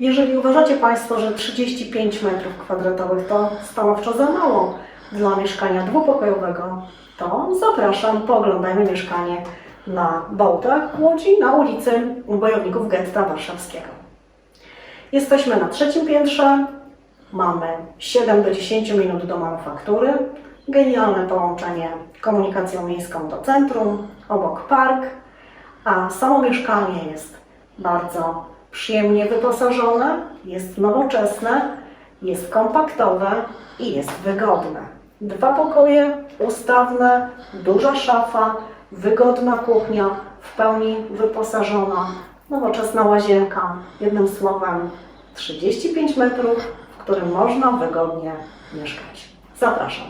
Jeżeli uważacie Państwo, że 35 metrów kwadratowych to stanowczo za mało dla mieszkania dwupokojowego, to zapraszam, pooglądajmy mieszkanie na Bołtach w Łodzi, na ulicy Bojowników Getta Warszawskiego. Jesteśmy na trzecim piętrze, mamy 7 do 10 minut do manufaktury, genialne połączenie komunikacją miejską do centrum, obok park, a samo mieszkanie jest bardzo przyjemnie wyposażone, jest nowoczesne, jest kompaktowe i jest wygodne. Dwa pokoje ustawne, duża szafa, wygodna kuchnia, w pełni wyposażona, nowoczesna łazienka. Jednym słowem 35 metrów, w którym można wygodnie mieszkać. Zapraszam.